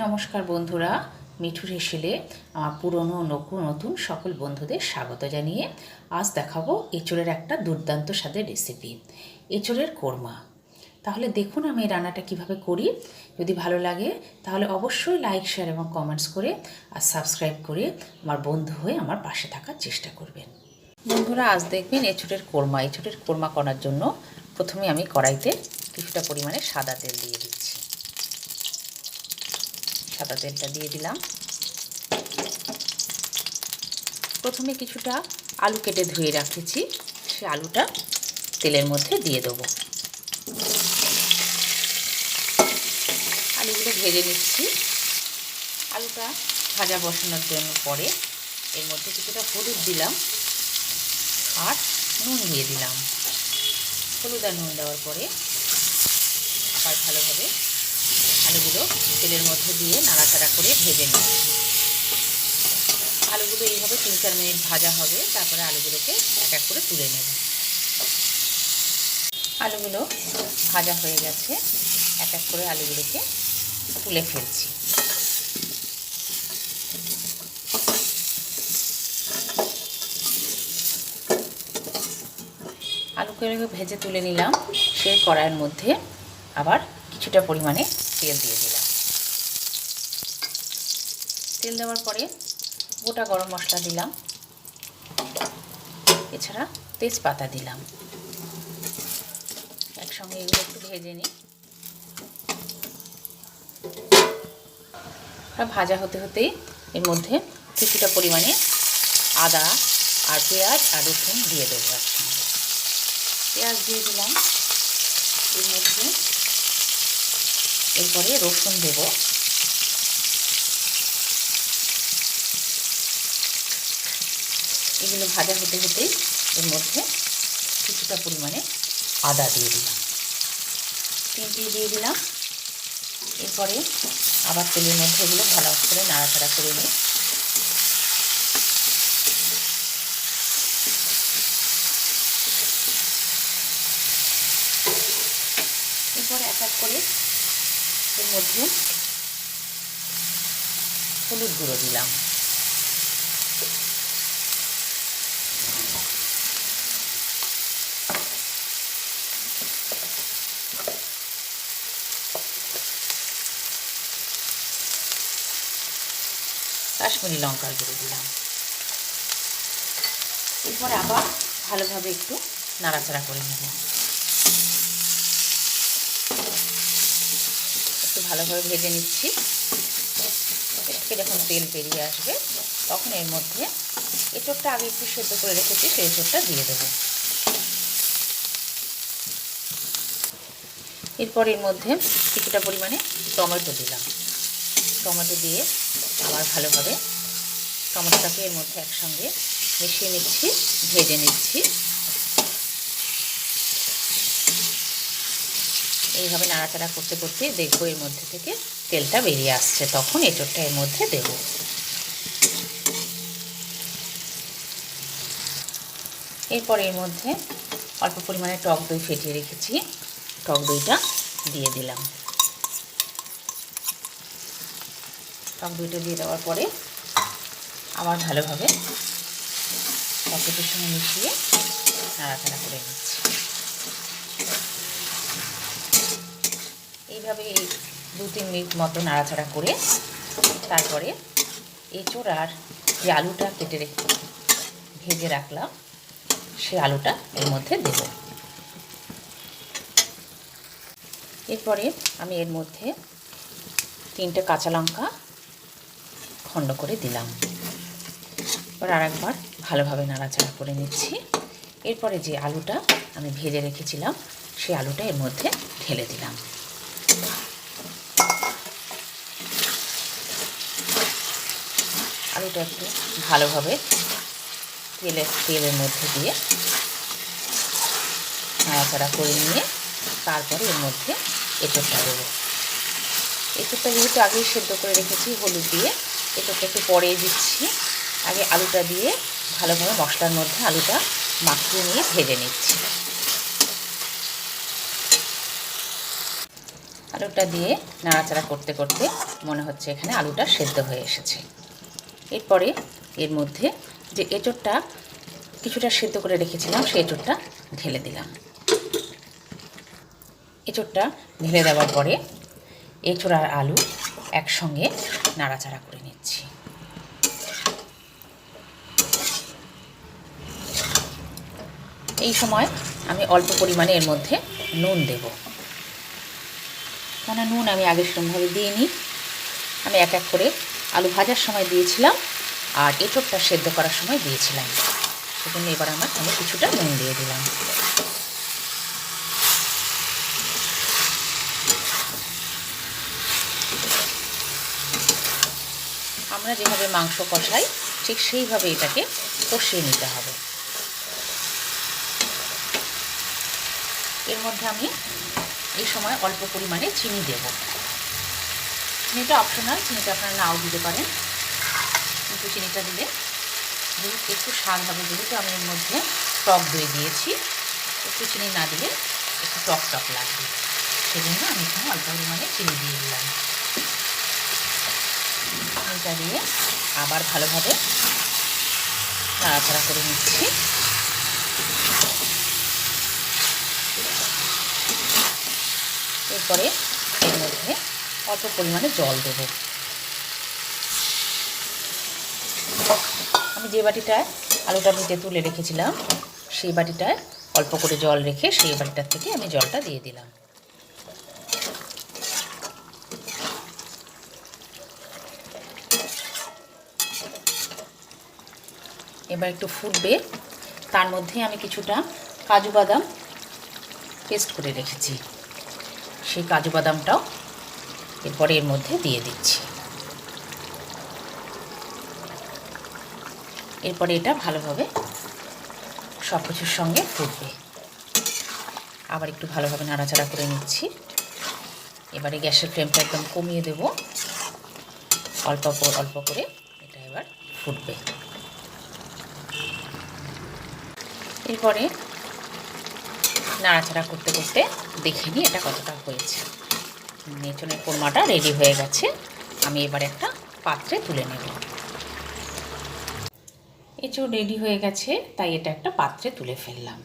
নমস্কার বন্ধুরা মিঠুর হেসেলে আমার পুরনো নকু নতুন সকল বন্ধুদের স্বাগত জানিয়ে আজ দেখাবো এঁচড়ের একটা দুর্দান্ত স্বাদের রেসিপি এঁচড়ের কোরমা। তাহলে দেখুন আমি এই রান্নাটা কীভাবে করি। যদি ভালো লাগে, তাহলে অবশ্যই লাইক শেয়ার এবং কমেন্টস করে আর সাবস্ক্রাইব করে আমার বন্ধু হয়ে আমার পাশে থাকার চেষ্টা করবেন। বন্ধুরা, আজ দেখবেন এঁচড়ের কোরমা। এঁচড়ের কোরমা করার জন্য প্রথমে আমি কড়াইতে কিছুটা পরিমাণে সাদা তেল দিয়ে দিচ্ছি। সাদা তেলটা দিয়ে দিলাম। প্রথমে কিছুটা আলু কেটে ধুয়ে রাখেছি, সে আলুটা তেলের মধ্যে দিয়ে দেবো। আলুগুলো ভেজে নিচ্ছি। আলুটা ভাজা বসানোর জন্য পরে এর মধ্যে কিছুটা হলুদ দিলাম আর নুন দিয়ে দিলাম। হলুদ আর নুন দেওয়ার পরে আবার ভালোভাবে আলুগুলো তেলের মধ্যে দিয়ে নাড়াচাড়া করে ভেজে নিই। আলুগুলো এইভাবে তিন চার মিনিট ভাজা হবে, তারপরে আলুগুলোকে এক এক করে তুলে নেব। আলুগুলো ভাজা হয়ে গেছে, এক এক করে আলুগুলোকে তুলে ফেলছি। আলুগুলোকে ভেজে তুলে নিলাম, সেই কড়াইয়ের মধ্যে আবার কিছুটা পরিমাণে তেল দিয়ে দিলাম। তেল দেওয়ার পরে গোটা গরম মশলা দিলাম। এছাড়া তেজপাতা দিলাম। একসঙ্গে এগুলো একটু ভেজে নিই। ভাজা হতে হতেই এর মধ্যে কিছুটা পরিমাণে আদা আর পেঁয়াজ আর রসুন দিয়ে দেবো একসঙ্গে। পেঁয়াজ দিয়ে দিলাম। এর মধ্যে এরপরে রসুন দেব। এগুলো ভাজা হতে হতেই এর মধ্যে কিছুটা পরিমাণে আদা দিয়ে দিলাম। তিনটি দিয়ে দিলাম। এরপরে আবার তেলের মধ্যে এগুলো ভালো করে নাড়াচাড়া করে নিই। এরপর এক এক করে এর মধ্যে হলুদ গুঁড়ো দিলাম। কাশ্মীরি লঙ্কার গুঁড়ো দিলাম। এরপরে আবার ভালোভাবে একটু নাড়াচাড়া করে নেব। ভালোভাবে ভেজে নিচ্ছি। থেকে যখন তেল বেরিয়ে আসবে, তখন এর মধ্যে এঁচোড়টা আগে একটু সেদ্ধ করে রেখেছি, সেই এঁচোড়টা দিয়ে দেবো। এরপর এর মধ্যে কিছুটা পরিমাণে টমেটো দিলাম। টমেটো দিয়ে আবার ভালোভাবে টমেটোটাকে এর মধ্যে একসঙ্গে মিশিয়ে নিচ্ছি, ভেজে নিচ্ছি। এইভাবে নাড়াচাড়া করতে করতে দেখব এর মধ্যে থেকে তেলটা বেরিয়ে আসছে। তখন এঁচোড়টা এর মধ্যে দেব। এরপর এর মধ্যে অল্প পরিমাণে টক দই ফেটিয়ে রেখেছি। টক দইটা দিয়ে দিলাম। টক দইটা দিয়ে দেওয়ার পরে আবার ভালোভাবে টকেটের সঙ্গে মিশিয়ে নাড়াচাড়া করে নিচ্ছি। এইভাবে এই দু তিন মিনিট মতো নাড়াচাড়া করে তারপরে এঁচোড় আর যে আলুটা কেটে রেখে ভেজে রাখলাম, সে আলুটা এর মধ্যে দেব। এরপরে আমি এর মধ্যে তিনটে কাঁচা লঙ্কা খণ্ড করে দিলাম। এবার আর একবার ভালোভাবে নাড়াচাড়া করে নিচ্ছি। এরপরে যে আলুটা আমি ভেজে রেখেছিলাম সেই আলুটা এর মধ্যে ঢেলে দিলাম। আলুটা একটু ভালোভাবে তেলের তেলের মধ্যে দিয়ে নাড়াচাড়া করে নিয়ে তারপরে এর মধ্যে এঁচোড়টা দেবো। এঁচোড়টা যেহেতু আগেই সেদ্ধ করে রেখেছি, হলুদ দিয়ে এঁচোড়টা একটু পরে দিচ্ছি। আগে আলুটা দিয়ে ভালোভাবে মশলার মধ্যে আলুটা মাখিয়ে নিয়ে ভেজে নিচ্ছি। আলুটা দিয়ে নাড়াচাড়া করতে করতে মনে হচ্ছে এখানে আলুটা সেদ্ধ হয়ে এসেছে। এরপরে এর মধ্যে যে এঁচোড়টা কিছুটা সেদ্ধ করে রেখেছিলাম, সেই এঁচোড়টা ঢেলে দিলাম। এঁচোড়টা ঢেলে দেওয়ার পরে এঁচোড় আর আলু একসঙ্গে নাড়াচাড়া করে নিচ্ছি। এই সময় আমি অল্প পরিমাণে এর মধ্যে নুন দেব। কেন নুন আমি আগে সেরকমভাবে দিইনি। আমি এক এক করে আলু ভাজার সময় দিয়েছিলাম আর এঁচোড়টা সেদ্ধ করার সময় দিয়েছিলাম। সেজন্য এবার আমার আমি কিছুটা নুন দিয়ে দিলাম। আমরা যেভাবে মাংস কষাই, ঠিক সেইভাবে এটাকে কষিয়ে নিতে হবে। এর মধ্যে আমি এই সময় অল্প পরিমাণে চিনি দেব। চিনিটা অপশনাল চিনিটা আপনারা নাও দিতে পারেন। কিন্তু চিনিটা দিলে একটু স্বাদ হবে যেহেতু আমি এর মধ্যে টক দই দিয়েছি। একটু চিনি না দিলে একটু টক টক লাগবে। সেজন্য আমি এখানে অল্প পরিমাণে চিনি দিয়ে দিলাম। চিনিটা দিয়ে আবার ভালোভাবে নাড়াচাড়া করে নিচ্ছি। এরপরে এর মধ্যে অল্প পরিমাণে জল দেব। আমি যে বাটিটায় আলুটা ভেজে তুলে রেখেছিলাম, সেই বাটিটায় অল্প করে জল রেখে সেই বাটিটার থেকে আমি জলটা দিয়ে দিলাম। এবার একটু ফুটবে, তার মধ্যে আমি কিছুটা কাজু বাদাম পেস্ট করে রেখেছি। সেই কাজু বাদামটাও এরপরে এর মধ্যে দিয়ে দিচ্ছি। এরপরে এটা ভালোভাবে সব কিছুর সঙ্গে ফুটবে। আবার একটু ভালোভাবে নাড়াচাড়া করে নিচ্ছি। এবারে গ্যাসের ফ্লেমটা একদম কমিয়ে দেব। অল্প অল্প করে এটা এবার ফুটবে। এরপরে নাড়াচাড়া করতে করতে দেখে নিই এটা কতটা হয়েছে। নেচনের কোরমাটা রেডি হয়ে গেছে। আমি এবার একটা পাত্রে তুলে নেব। এঁচড় রেডি হয়ে গেছে, তাই এটা একটা পাত্রে তুলে ফেললাম।